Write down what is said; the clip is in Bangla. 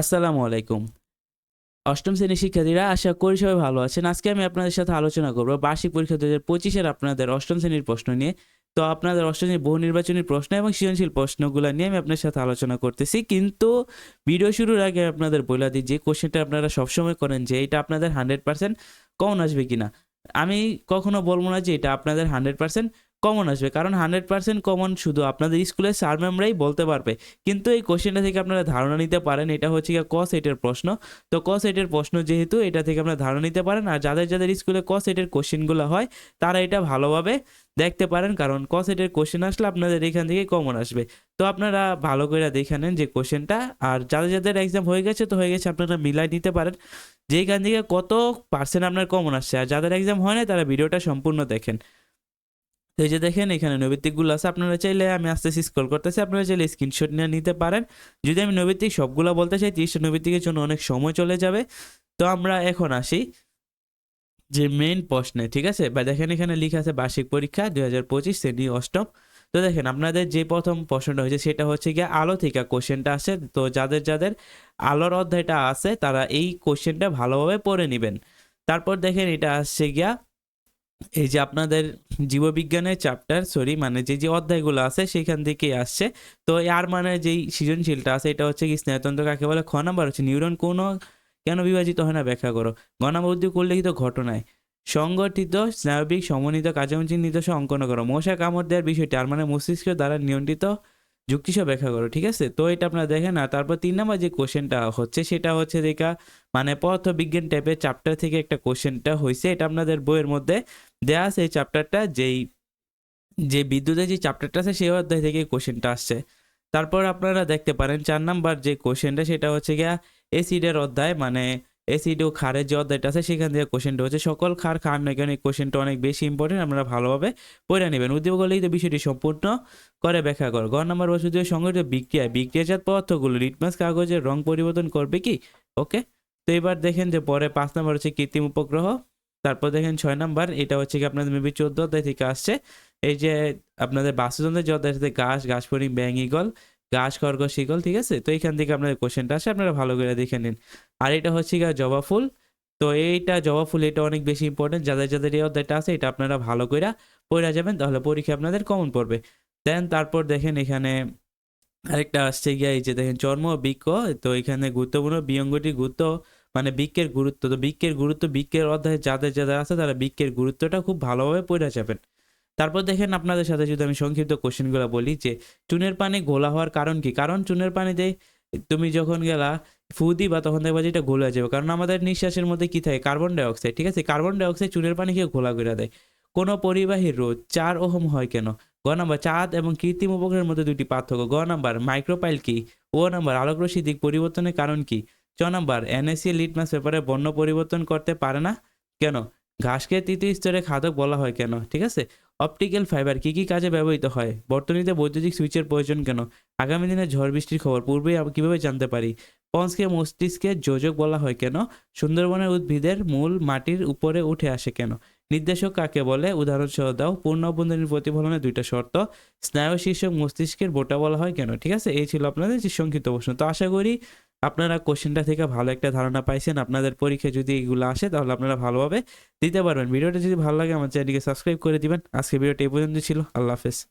আসসালামু আলাইকুম। অষ্টম শ্রেণির শিক্ষার্থীরা, আশা করি সবাই ভালো আছেন। আজকে আমি আপনাদের সাথে আলোচনা করব বার্ষিক পরীক্ষা দু হাজার পঁচিশের আপনাদের অষ্টম শ্রেণির প্রশ্ন নিয়ে। তো আপনাদের অষ্টম শ্রেণির বহু নির্বাচনী প্রশ্ন এবং সৃজনশীল প্রশ্নগুলো নিয়ে আমি আপনার সাথে আলোচনা করতেছি। কিন্তু ভিডিও শুরুর আগে আপনাদের বলে দিই যে কোশ্চেনটা আপনারা সবসময় করেন যে এটা আপনাদের হান্ড্রেড পার্সেন্ট কমন আসবে কিনা। আমি কখনো বলব না যে এটা আপনাদের হান্ড্রেড পার্সেন্ট কমন আসবে, কারণ হান্ড্রেড পার্সেন্ট কমন শুধু আপনাদের স্কুলের স্যার ম্যামরাই বলতে পারবে। কিন্তু এই কোশ্চেনটা থেকে আপনারা ধারণা নিতে পারেন, এটা হচ্ছে গিয়ে ক সেটের প্রশ্ন। তো ক সেটের প্রশ্ন যেহেতু, এটা থেকে আপনারা ধারণা নিতে পারেন, আর যাদের যাদের স্কুলে ক সেটের কোশ্চেনগুলো হয়, তারা এটা ভালোভাবে দেখতে পারেন, কারণ ক সেটের কোশ্চেন আসলে আপনাদের এখান থেকে কমন আসবে। তো আপনারা ভালো করে দেখে নেন যে কোশ্চেনটা আর যাদের যাদের এক্সাম হয়ে গেছে, তো হয়ে গেছে আপনারা মিলাই নিতে পারেন। যে এখান থেকে কত পার্সেন্ট আপনার কমন আসছে, আর যাদের এক্সাম হয় না তারা ভিডিওটা সম্পূর্ণ দেখেন। তো এই যে দেখেন, এখানে নৈবিত্তিকগুলো আছে। আপনারা চাইলে আমি আস্তে আস্তে স্ক্রল করতেছি। আপনারা চাইলে স্ক্রিনশট নিয়ে নিতে পারেন। যদি আমি নৈবিত্তিক সবগুলো বলতে চাই তিরিশটা নৈবিত্তিকের জন্য অনেক সময় চলে যাবে। তো আমরা এখন আসি যে মেইন প্রশ্নে, ঠিক আছে? বা দেখেন এখানে লেখা আছে, বার্ষিক পরীক্ষা দুই হাজার পঁচিশ শ্রেণি অষ্টম। তো দেখেন, আপনাদের যে প্রথম প্রশ্নটা হয়েছে, সেটা হচ্ছে গিয়ে আলো থেকে কোশ্চেনটা আসে। তো যাদের যাদের আলোর অধ্যায়টা আছে, তারা এই কোশ্চেনটা ভালোভাবে পড়ে নেবেন। তারপর দেখেন, এটা আসছে গিয়া এই যে আপনাদের জীববিজ্ঞানের চ্যাপ্টার সরি মানে যে যে অধ্যায়গুলো আছে সেখান থেকেই আসছে। তো আর মানে যেই সৃজনশীলটা আছে, এটা হচ্ছে কি স্নায়ুতন্ত্র কাকে বলে? খ নাম্বার হচ্ছে নিউরন কোনো, কেন বিভাজিত হয় না? ব্যাখ্যা করো। গ নাম্বার উদ্যোগ উল্লেখিত ঘটনায়। সংগঠিত স্নায়বিক সমন্বিত কার্যক্রম চিহ্নিত অঙ্কন করো। মশা কামড় দেওয়ার বিষয়টি আর মানে মস্তিষ্ক দ্বারা নিয়ন্ত্রিত যুক্তিসহ ব্যাখ্যা করো, ঠিক আছে? তো এটা আপনারা দেখেন, আর তারপর তিন নাম্বার যে কোশ্চেনটা হচ্ছে, সেটা হচ্ছে দেখা মানে পদার্থবিজ্ঞান টাইপের চ্যাপ্টার থেকে একটা কোশ্চেনটা হয়েছে এটা আপনাদের বইয়ের মধ্যে দেয়া আছে এই চ্যাপ্টারটা যেই, যে বিদ্যুতের যে চ্যাপ্টারটা আছে, সেই অধ্যায় থেকে কোশ্চেনটা আসছে। তারপর আপনারা দেখতে পারেন, চার নাম্বার যে কোশ্চেনটা সেটা হচ্ছে গিয়া এসিডের অধ্যায় মানে এসিড ও খারের যে অধ্যায়টা আছে, সেখান থেকে কোশ্চেনটা হচ্ছে, সকল খার খার নয় কেন এই কোশ্চেনটা অনেক বেশি ইম্পর্টেন্ট আপনারা ভালোভাবে পড়ে নেবেন। উদ্যোগ লিখিত বিষয়টি সম্পূর্ণ করে ব্যাখ্যা করো। গ নম্বর বসুদের সংগঠিত বিক্রিয়া বিক্রিয়াজাত পদার্থগুলো লিটমাস কাগজের রং পরিবর্তন করবে কি? ওকে তো এবার দেখেন যে পরে পাঁচ নম্বর হচ্ছে কৃত্রিম উপগ্রহ। তারপর দেখেন ছয় নাম্বার, এটা হচ্ছে কি আপনাদের মেবি চোদ্দ অধ্যায় থেকে আসছে। এই যে আপনাদের বাস্তুতন্ত্রের যে অধ্যায় আছে ঘাস ঘাস ফড়িং ব্যাং ইগল ঘাস খরগোশ ইগল ঠিক আছে? তো এইখান থেকে আপনাদের কোশ্চেনটা আসে, আপনারা ভালো করে দেখে নিন। আর এটা হচ্ছে গিয়ে জবা ফুল। তো এইটা, জবা ফুল, এটা অনেক বেশি ইম্পর্টেন্ট যাদের যাদের এই অধ্যায়টা আছে, এটা আপনারা ভালো করে পড়ে যাবেন, তাহলে পরীক্ষা আপনাদের কমন পড়বে। দেন তারপর দেখেন এখানে আরেকটা আসছে গিয়া, এই যে দেখেন, চর্ম বৃক্ষ তো এখানে গুরুত্বপূর্ণ বিয়ঙ্গটি গুরুত্ব মানে বৃক্ষের গুরুত্ব। তো বৃক্ষের গুরুত্ব বৃক্ষের অধ্যায়ে যাদের যাদের আছে, তারা বৃক্ষের গুরুত্বটা খুব ভালোভাবে পড়ে যাবেন। তারপর দেখেন আপনাদের সাথে যদি আমি সংক্ষিপ্ত কোশ্চেনগুলো বলি যে, চুনের পানি ঘোলা হওয়ার কারণ কি? কারণ চুনের পানি পানিতে তুমি যখন গেলা, ফু দিবা, তখন দেখবা যে এটা ঘোলা যাবে। কারণ আমাদের নিঃশ্বাসের মধ্যে কি থাকে? কার্বন ডাইঅক্সাইড ঠিক আছে? কার্বন ডাইঅক্সাইড চুনের পানিকে ঘোলা করে দেয়। কোনো পরিবাহীর রোধ চার ওহম হয় কেন? গ নাম্বার, চাঁদ এবং কৃত্রিম উপগ্রহের মধ্যে দুটি পার্থক্য। গ নাম্বার মাইক্রোপাইল কি? ও নাম্বার, আলোকরশ্মি দিক পরিবর্তনের কারণ কি? চ নাম্বার এনএসসি লিটমাস পেপারে বর্ণ পরিবর্তন করতে পারে না? কেন? ঘাসকে তৃতীয় স্তরে খাদক বলা হয় কেন? ঠিক আছে? অপটিক্যাল ফাইবার কি কি কাজে ব্যবহৃত হয়? বর্তনীতে বৈদ্যুতিক সুইচের প্রয়োজন কেন? আগামী দিনে ঝড় বৃষ্টির খবর আমরা কীভাবে জানতে পারি? পঞ্চকে মস্তিষ্কে যোজক বলা হয় কেন? সুন্দরবনের উদ্ভিদের মূল মাটির উপরে উঠে আসে কেন? নির্দেশক কাকে বলে? উদাহরণ সহ দাও। পূর্ণ বন্ধনীর প্রতিফলনের দুইটা শর্ত। স্নায়ু শীর্ষক মস্তিষ্কের বোটা বলা হয় কেন? ঠিক আছে? এই ছিল আপনাদের সংক্ষিপ্ত প্রশ্ন। তো আশা করি আপনারা কোশ্চেনটা থেকে ভালো একটা ধারণা পাইছেন, আপনাদের পরীক্ষায় যদি এগুলো আসে তাহলে আপনারা ভালোভাবে দিতে পারবেন। ভিডিওটা যদি ভালো লাগে আমার চ্যানেলকে সাবস্ক্রাইব করে দিবেন। আজকে ভিডিওটা এই পর্যন্ত ছিল। আল্লাহ হাফেজ।